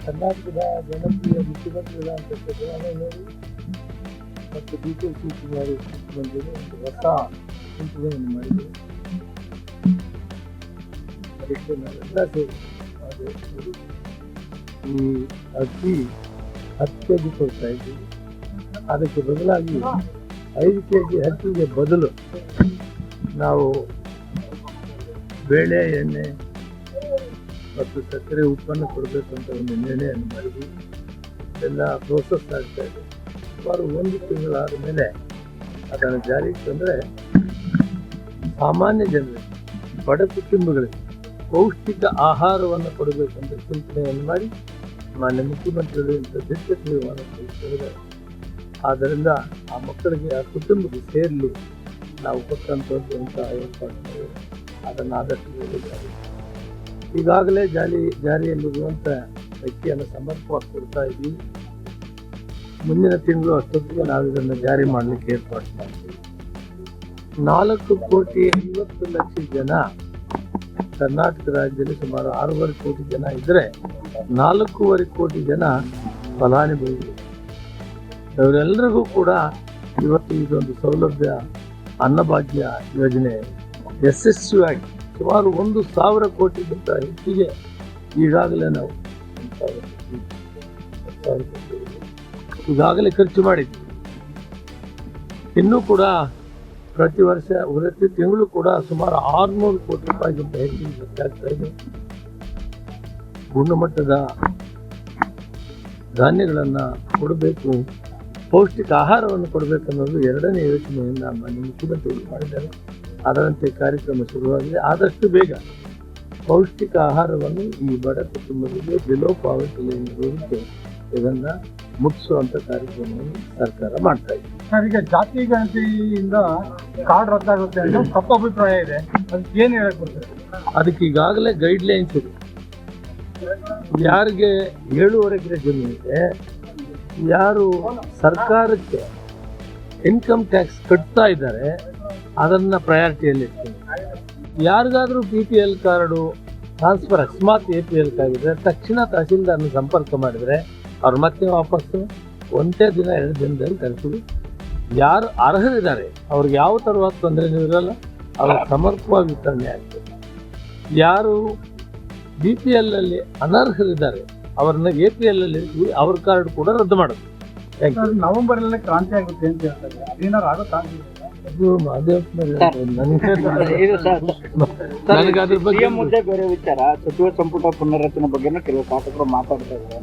ಕರ್ನಾಟಕದ ಜನಪ್ರಿಯ ಮುಖ್ಯಮಂತ್ರಿಗಳಂತ ಸಿದ್ದರಾಮಯ್ಯನವರು ಮತ್ತು ಡಿ ಕೆ ಶಿವಕುಮಾರ್ ಒಂದು ಹೊಸ ಚಿಂತನೆಯನ್ನು ಮಾಡಿದೆ ಅದಕ್ಕೆ ನಾವೆಲ್ಲ ಸೇರಿ ಈ ಅಕ್ಕಿ ಹತ್ತು ಕೆ ಜಿ ಕೊಡ್ತಾ ಇದ್ದೀವಿ ಅದಕ್ಕೆ ಬದಲಾಗಿ ಐದು ಕೆ ಜಿ ಹತ್ತಿಗೆ ಬದಲು ನಾವು ಬೇಳೆ, ಎಣ್ಣೆ ಮತ್ತು ಸಕ್ಕರೆ ಉತ್ಪನ್ನ ಕೊಡಬೇಕು ಅಂತ ಒಂದು ನಿರ್ಣಯವನ್ನು ಮಾಡಿದ್ವಿ. ಎಲ್ಲ ಪ್ರೋಸೆಸ್ ಆಗ್ತಾ ಇದೆ. ಸುಮಾರು ಒಂದು ತಿಂಗಳಾದ ಮೇಲೆ ಅದನ್ನು ಜಾರಿಗೆ ತಂದರೆ ಸಾಮಾನ್ಯ ಜನರಿಗೆ ಬಡ ಕುಟುಂಬಗಳಿಗೆ ಪೌಷ್ಟಿಕ ಆಹಾರವನ್ನು ಕೊಡಬೇಕಂತ ಚಿಂತನೆಯನ್ನು ಮಾಡಿ ಮಾನ್ಯ ಮುಖ್ಯಮಂತ್ರಿಗಳು ಇಂಥ ದಿಟ್ಟ ತೀರ್ಮಾನ ಆದ್ದರಿಂದ ಆ ಮಕ್ಕಳಿಗೆ, ಆ ಕುಟುಂಬಕ್ಕೆ ಸೇರಲು. ನಾವು ಕೊಟ್ಟಂಥದ್ದು ಅಂತ ಏರ್ಪಾಡು ಅದನ್ನು ಆದಷ್ಟು ಈಗಾಗಲೇ ಜಾರಿ ಜಾರಿಯಲ್ಲಿರುವಂಥ ವ್ಯಕ್ತಿಯನ್ನು ಸಮರ್ಪವಾಗಿ ಕೊಡ್ತಾ ಇದ್ದೀವಿ. ಮುಂದಿನ ತಿಂಗಳು ಅಷ್ಟೊತ್ತಿಗೆ ನಾವು ಇದನ್ನು ಜಾರಿ ಮಾಡಲಿಕ್ಕೆ ಏರ್ಪಾಡು ಮಾಡ್ತೀವಿ. ನಾಲ್ಕು ಕೋಟಿ ಐವತ್ತು ಲಕ್ಷ ಜನ ಕರ್ನಾಟಕ ರಾಜ್ಯದಲ್ಲಿ ಸುಮಾರು ಆರೂವರೆ ಕೋಟಿ ಜನ ಇದ್ದರೆ ನಾಲ್ಕೂವರೆ ಕೋಟಿ ಜನ ಫಲಾನುಭವಿಗಳು ಇವರೆಲ್ಲರಿಗೂ ಕೂಡ ಇವತ್ತು ಇದೊಂದು ಸೌಲಭ್ಯ, ಅನ್ನಭಾಗ್ಯ ಯೋಜನೆ ಯಶಸ್ವಿಯಾಗಿ ಸುಮಾರು ಒಂದು ಸಾವಿರ ಕೋಟಿಗಿಂತ ಹೆಚ್ಚಿಗೆ ಈಗಾಗಲೇ ನಾವು ಈಗಾಗಲೇ ಖರ್ಚು ಮಾಡಿದ್ವಿ. ಇನ್ನೂ ಕೂಡ ಪ್ರತಿ ವರ್ಷ, ಪ್ರತಿ ತಿಂಗಳು ಕೂಡ ಸುಮಾರು ಆರುನೂರು ಕೋಟಿ ರೂಪಾಯಿಗಿಂತ ಹೆಚ್ಚಿನ ಖರ್ಚಾಗ್ತಾ ಇದೆ. ಗುಣಮಟ್ಟದ ಧಾನ್ಯಗಳನ್ನು ಕೊಡಬೇಕು, ಪೌಷ್ಟಿಕ ಆಹಾರವನ್ನು ಕೊಡಬೇಕು ಅನ್ನೋದು ಎರಡನೇ ಯೋಚನೆಯಿಂದ ಮಾನ್ಯ ಮುಖ್ಯಮಂತ್ರಿಗಳು ಮಾಡಿದ್ದಾರೆ. ಅದರಂತೆ ಕಾರ್ಯಕ್ರಮ ಶುರುವಾಗಿದೆ. ಆದಷ್ಟು ಬೇಗ ಪೌಷ್ಟಿಕ ಆಹಾರವನ್ನು ಈ ಬಡ ಕುಟುಂಬಗಳಿಗೆ ಬಿಲೋ ಪಾವತಿ ಇರುವುದಕ್ಕೆ ಇದನ್ನು ಮುಟ್ಟಿಸುವಂಥ ಕಾರ್ಯಕ್ರಮವನ್ನು ಸರ್ಕಾರ ಮಾಡ್ತಾ ಇದೆ. ಸರ್ ಈಗ ಜಾತಿ ಗಣತಿಯಿಂದ ಕಾರ್ಡ್ ರದ್ದಾಗುತ್ತೆ ಅಂತ ತಪ್ಪು ಅಭಿಪ್ರಾಯ ಇದೆ. ಅದಕ್ಕೆ ಏನು ಹೇಳಕ್ ಅದಕ್ಕೆ ಈಗಾಗಲೇ ಗೈಡ್ ಲೈನ್ಸ್ ಇದೆ ಯಾರಿಗೆ ಏಳೂವರೆ ಎಕರೆ ಜಮೀನಿದೆ ಯಾರು ಸರ್ಕಾರಕ್ಕೆ ಇನ್ಕಮ್ ಟ್ಯಾಕ್ಸ್ ಕಟ್ತಾ ಇದ್ದಾರೆ ಅದನ್ನು ಪ್ರಯಾರಿಟಿಯಲ್ಲಿ ಇರ್ತೀನಿ ಯಾರಿಗಾದರೂ P P L card transfer ಅಕಸ್ಮಾತ್ ಎ ಪಿ ಎಲ್ ಕಾಗಿದ್ರೆ ತಕ್ಷಣ ತಹಸೀಲ್ದಾರ್ನ ಸಂಪರ್ಕ ಮಾಡಿದರೆ ಅವ್ರು ಮತ್ತೆ ವಾಪಸ್ಸು ಒಂದೇ ದಿನ ಎರಡು ದಿನದಲ್ಲಿ ತರಿಸ್ತೀವಿ ಯಾರು ಅರ್ಹರಿದ್ದಾರೆ ಅವ್ರಿಗೆ ಯಾವ ಥರವಾದ ತೊಂದರೆನೂ ಇರಲ್ಲ ಅವ್ರ ಸಮರ್ಪವಾಗಿ ವಿತರಣೆ ಆಗ್ತದೆ ಯಾರು ಬಿ ಪಿ ಎಲ್ ಅನರ್ಹರಿದ್ದಾರೆ ಅವ್ರನ್ನ ಎ ಪಿ ಎಲ್ ಅಲ್ಲಿ ಅವ್ರ ಕಾರ್ಡ್ ಕೂಡ ರದ್ದು ಮಾಡುದು ನವೆಂಬರ್ ಅಲ್ಲೇ ಕ್ರಾಂತಿ ಆಗುತ್ತೆ ಅಂತ ಹೇಳ್ತಾರೆ. ಅದ್ರ ಬಗ್ಗೆ ಸಿಎಂ ಮುದ್ದೆ ಬೇರೆ ವಿಚಾರ. ಸಚಿವ ಸಂಪುಟ ಪುನರ್ರಚನೆ ಬಗ್ಗೆ ಕೆಲವು ಶಾಸಕರು ಮಾತಾಡ್ತಾ ಇದ್ದಾರೆ.